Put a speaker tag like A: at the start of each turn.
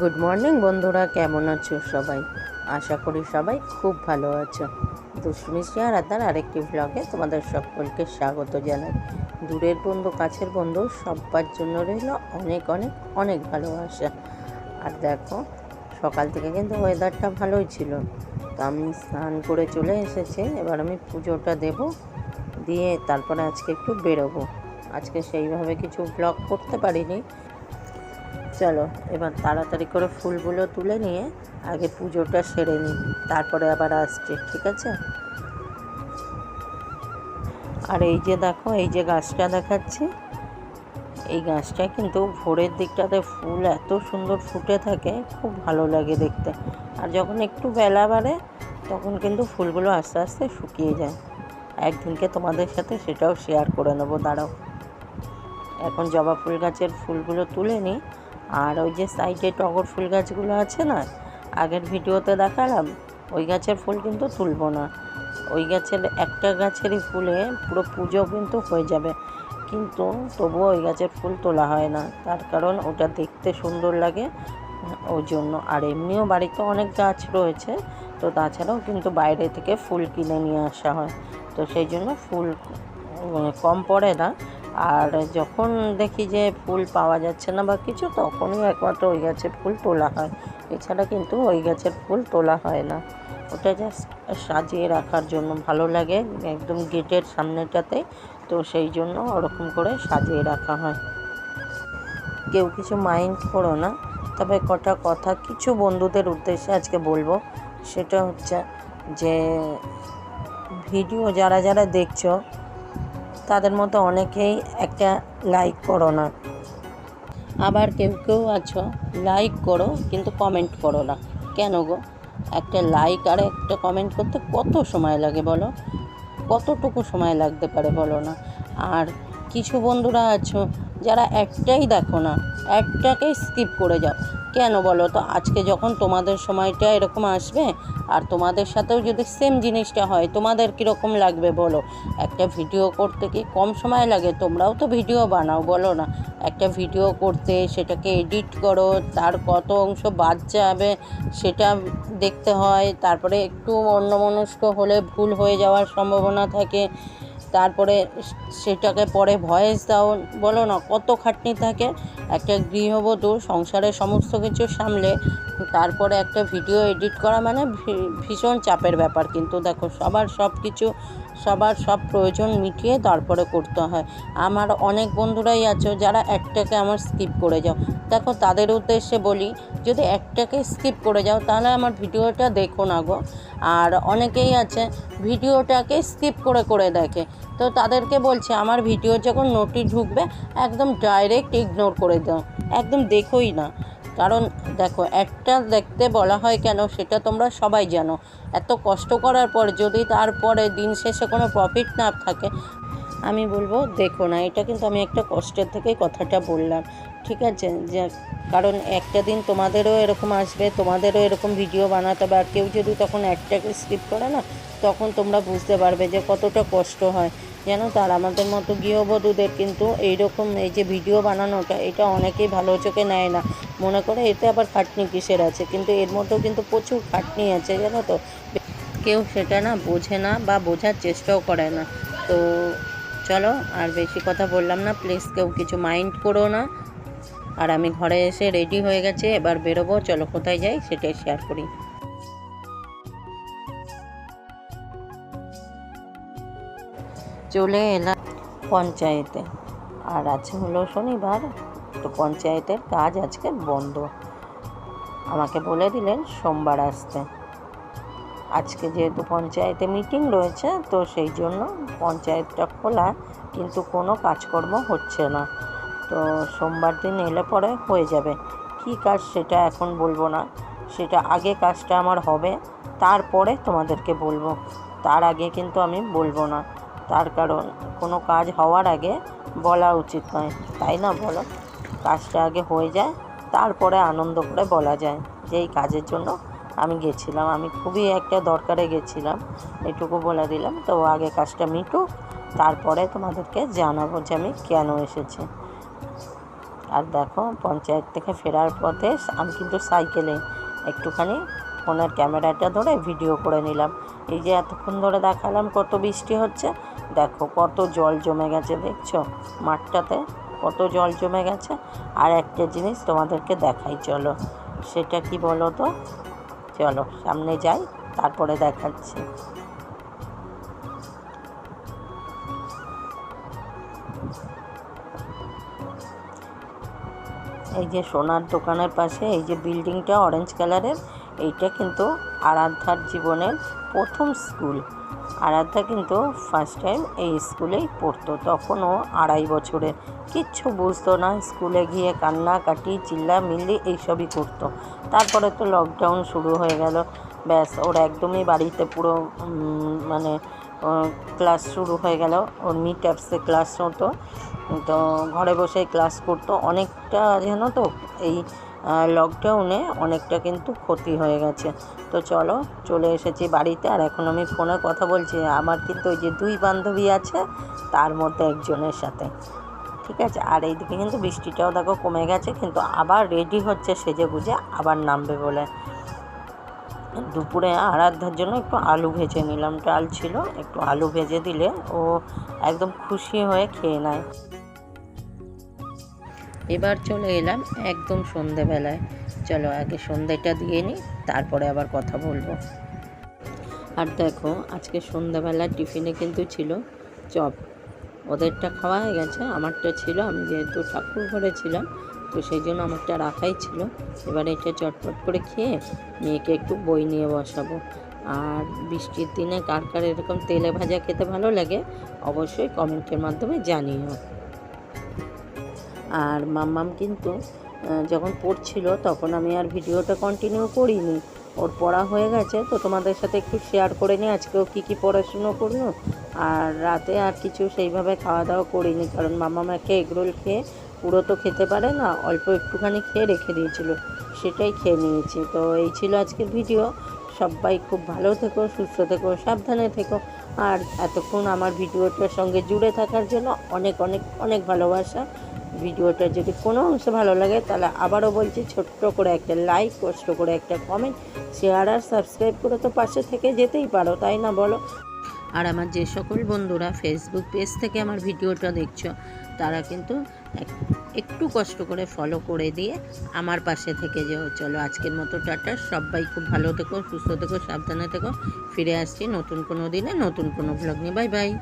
A: Good morning বন্ধুরা, কেমন আছো সবাই? আশা করি সবাই খুব ভালো আছো। দুষ্টমিষ্টি আর আদার আরেকটি ব্লগে তোমাদের সকলকে স্বাগত জানাই। দূরের বন্ধু, কাছের বন্ধু সবার জন্য রইল অনেক অনেক অনেক ভালোবাসা। আর দেখো, সকাল থেকে কিন্তু ওয়েদারটা ভালোই ছিল। তো আমি স্নান করে চলে এসেছি, এবার আমি পুজোটা দেব, দিয়ে তারপরে আজকে একটু বেরোবো। আজকে সেইভাবে কিছু ব্লগ করতে পারিনি। চলো, এবার তাড়াতাড়ি করে ফুলগুলো তুলে নিয়ে আগে পুজোটা সেরে নিই, তারপরে আবার আসছি, ঠিক আছে? আর এই যে দেখো, এই যে গাছটা দেখাচ্ছি, এই গাছটা কিন্তু ভোরের দিকটাতে ফুল এত সুন্দর ফুটে থাকে, খুব ভালো লাগে দেখতে। আর যখন একটু বেলা বাড়ে, তখন কিন্তু ফুলগুলো আস্তে আস্তে শুকিয়ে যায়। একদিনকে তোমাদের সাথে সেটাও শেয়ার করে নেব, দাঁড়াও। এখন জবা ফুল গাছের ফুলগুলো তুলে নিই আর ওই যে সাইডে টগর ফুল গাছগুলো আছে না, আগের ভিডিওতে দেখালাম, ওই গাছের ফুল কিন্তু তুলবো না। ওই গাছের একটা গাছেরই ফুলে পুরো পুজো কিন্তু হয়ে যাবে, কিন্তু তবুও ওই গাছের ফুল তোলা হয় না। তার কারণ ওটা দেখতে সুন্দর লাগে, ওই জন্য। আর এমনিও বাড়িতে অনেক গাছ রয়েছে, তো তাছাড়াও কিন্তু বাইরে থেকে ফুল কিনে নিয়ে আসা হয়। তো সেই জন্য ফুল কম পড়ে না আর যখন দেখি যে ফুল পাওয়া যাচ্ছে না বা কিছু, তখনই একমাত্র ওই গাছের ফুল তোলা হয়। এছাড়া কিন্তু ওই গাছের ফুল তোলা হয় না। ওটা জাস্ট সাজিয়ে রাখার জন্য ভালো লাগে, একদম গেটের সামনেটাতে। তো সেই জন্য ওরকম করে সাজিয়ে রাখা হয়। কেউ কিছু মাইন্ড করো না। তবে কটা কথা কিছু বন্ধুদের উদ্দেশ্যে আজকে বলব। সেটা হচ্ছে যে ভিডিও যারা যারা দেখছ তাদের মতো অনেকেই একটা লাইক করো না। আবার কেউ কেউ আছো লাইক করো, কিন্তু কমেন্ট করো না। কেন গো? একটা লাইক আর একটা কমেন্ট করতে কত সময় লাগে বলো? কতটুকু সময় লাগতে পারে বলো না? আর কিছু বন্ধুরা আছো, যারা একটাই দেখো না, একটাকেই স্কিপ করে যাও। কেন বলো? তো আজকে যখন তোমাদের সময়টা এরকম আসবে, আর তোমাদের সাথেও যদি সেম জিনিসটা হয়, তোমাদের কীরকম লাগবে বলো? একটা ভিডিও করতে কি কম সময় লাগে? তোমরাও তো ভিডিও বানাও, বলো না। একটা ভিডিও করতে সেটাকে এডিট করো, তার কত অংশ বাদ যাবে সেটা দেখতে হয়, তারপরে একটু অন্যমনস্ক হলে ভুল হয়ে যাওয়ার সম্ভাবনা থাকে। তারপরে সেটাকে পরে ভয়েস দাও, বলো না, কত খাটনি থাকে, একটা গৃহবধূ সংসারের সমস্ত কিছু সামলে তারপরে একটা ভিডিও এডিট করা মানে ভীষণ চাপের ব্যাপার। কিন্তু দেখো, সবার সব কিছু, সবার সব প্রয়োজন মিটিয়ে তারপরে করতে হয়। আমার অনেক বন্ধুরাই আছো যারা একটাকে আমার স্কিপ করে যাও। দেখো, তাদের উদ্দেশ্যে বলি, যদি একটাকে স্কিপ করে যাও, তাহলে আমার ভিডিওটা দেখো না গো। আর অনেকেই আছে, ভিডিওটাকে স্কিপ করে করে দেখে। তো তাদেরকে বলছি, আমার ভিডিও যখন নোটি ঢুকবে, একদম ডাইরেক্ট ইগনোর করে দাও। একদম দেখোই না। কারণ দেখো, একটা দেখতে বলা হয় কেন, সেটা তোমরা সবাই জানো। এত কষ্ট করার পর যদি তারপরে দিন শেষে কোনো প্রফিট না থাকে আমি বলব, দেখো না, এটা কিন্তু আমি একটা কষ্টের থেকেই কথাটা বললাম। ঠিক আছে? যে, কারণ একটা দিন তোমাদেরও এরকম আসবে, তোমাদেরও এরকম ভিডিও বানাতে হবে, আর কেউ যদি তখন একটাকে স্কিপ করে না, তখন তোমরা বুঝতে পারবে যে কতটা কষ্ট হয়। জানো তার আমাদের মতো গৃহবধূদের কিন্তু এইরকম এই যে ভিডিও বানানোটা, এটা অনেকেই ভালো চোখে নেয় না। মনে করে এতে আবার খাটনি কিসের আছে? কিন্তু এর মধ্যেও কিন্তু প্রচুর খাটনি আছে, জানো তো? কেউ সেটা না বোঝে না বা বোঝার চেষ্টাও করে না। তো চলো, আর বেশি কথা বললাম না প্লিজ কেউ কিছু মাইন্ড করো না। আর আমি ঘরে এসে রেডি হয়ে গেছে, এবার বেরোবো, চলো কোথায় যাই সেটাই শেয়ার করি। চলে এলাম পঞ্চায়েতে, আর আছে হলো শনিবার, তো পঞ্চায়েতের কাজ আজকে বন্ধ। আমাকে বলে দিলেন সোমবার আসতে। আজকে যেহেতু পঞ্চায়েতে মিটিং রয়েছে, তো সেই জন্য পঞ্চায়েতটা খোলা, কিন্তু কোনো কাজকর্ম হচ্ছে না। তো সোমবার দিন এলে পরে হয়ে যাবে। কী কাজ সেটা এখন বলব না। সেটা আগে কাজটা আমার হবে, তারপরে তোমাদেরকে বলব। তার আগে কিন্তু আমি বলব না। তার কারণ, কোনো কাজ হওয়ার আগে বলা উচিত নয়। তাই না বলো? কাজটা আগে হয়ে যায়, তারপরে আনন্দ করে বলা যায় যে এই কাজের জন্য আমি গেছিলাম, আমি খুবই একটা দরকারে গেছিলাম, এটুকু বলে দিলাম। তো আগে কাজটা মিটুক, তারপরে তোমাদেরকে জানাব যে আমি কেন এসেছি। আর দেখো, পঞ্চায়েত থেকে ফেরার পথে আমি কিন্তু সাইকেলে একটুখানি ফোনের ক্যামেরাটা ধরে ভিডিও করে নিলাম। এই যে এতক্ষণ ধরে দেখালাম কত বৃষ্টি হচ্ছে, দেখো কত জল জমে গেছে, দেখছ? মাঠটাতে কত জল জমে গেছে। আর একটা জিনিস তোমাদেরকে দেখাই, চলো। সেটা কি বলো তো? চলো, সামনে যাই, তারপরে দেখাচ্ছি। এই যে সোনার দোকানের পাশে, এই যে বিল্ডিংটা অরেঞ্জ কালারের এইটা কিন্তু আরাধ্যার জীবনের প্রথম স্কুল আরাধ্যা কিন্তু ফার্স্ট টাইম এই স্কুলেই পড়তো। তখনও আড়াই বছরের। কিচ্ছু বুঝতো না স্কুলে গিয়ে কান্নাকাটি চিল্লা মিল্লি এইসবই করতো। তারপরে তো লকডাউন শুরু হয়ে গেল। ব্যাস, ওর একদমই বাড়িতে পুরো মানে ক্লাস শুরু হয়ে গেল। ওর মিট অ্যাপসে ক্লাস হতো। তো ঘরে বসেই ক্লাস করতো। অনেকটা, জানো তো, এই লকডাউনে অনেকটা কিন্তু ক্ষতি হয়ে গেছে। তো চলো, চলে এসেছি বাড়িতে। আর এখন আমি ফোনে কথা বলছি। আমার কিন্তু ওই যে দুই বান্ধবী আছে, তার মধ্যে একজনের সাথে। ঠিক আছে? আর এইদিকে কিন্তু বৃষ্টিটাও দেখো কমে গেছে, কিন্তু আবার রেডি হচ্ছে সেজে গুজে, আবার নামবে বলে। দুপুরে আরাধ্যার জন্য একটু আলু ভেজে নিলাম। ডাল ছিল, একটু আলু ভেজে দিলে ও একদম খুশি হয়ে খেয়ে নেয়। এবার চলে এলাম একদম সন্ধেবেলায়। চলো আগে সন্ধেটা দিয়ে নিই, তারপরে আবার কথা বলব। আর দেখো, আজকে সন্ধ্যাবেলা টিফিনে কিন্তু ছিল চপ। ওদেরটা খাওয়া হয়ে গেছে, আমারটা ছিল, আমি যেহেতু ঠাকুর ঘরে ছিলাম, তো সেই জন্য আমারটা রাখাই ছিল। এবার এটা চটপট করে খেয়ে মেয়েকে একটু বই নিয়ে বসাবো। আর বৃষ্টির দিনে কার কার এরকম তেলে ভাজা খেতে ভালো লাগে, অবশ্যই কমেন্টের মাধ্যমে জানিও। আর মাম্মাম কিন্তু যখন পড়ছিল তখন আমি আর ভিডিওটা কন্টিনিউ করিনি। ওর পড়া হয়ে গেছে, তো তোমাদের সাথে একটু শেয়ার করে নিই আজকেও কী কী পড়াশুনো করল। আর রাতে আর কিছু সেইভাবে খাওয়া দাওয়া করিনি, কারণ মামা মাকে এগরোল খেয়ে পুরো তো খেতে পারে না, অল্প একটুখানি খেয়ে রেখে দিয়েছিল, সেটাই খেয়ে নিয়েছি। তো এই ছিল আজকের ভিডিও। সবাই খুব ভালো থেকো, সুস্থ থেকো, সাবধানে থেকো। আর এতক্ষণ আমার ভিডিওটার সঙ্গে জুড়ে থাকার জন্য অনেক অনেক অনেক ভালোবাসা। ভিডিওটা যদি কোনো অংশে ভালো লাগে, তাহলে আবারও বলছি, ছোট্ট করে একটা লাইক কষ্ট করে একটা কমেন্ট শেয়ার আর সাবস্ক্রাইব করে তো পাশে থেকে যেতেই পারো, তাই না বলো? আর আমার যে সকল বন্ধুরা ফেসবুক পেজ থেকে আমার ভিডিওটা দেখছ, তারা কিন্তু এক- একটু কষ্ট করে ফলো করে দিয়ে আমার পাশে থেকে যেও। চলো আজকের মতো টাটা, সবাই খুব ভালো থেকো, সুস্থ থেকো, সাবধানে থেকো, ফিরে আসছি নতুন কোনো দিনে, নতুন কোনো ব্লগ নিয়ে। Bye bye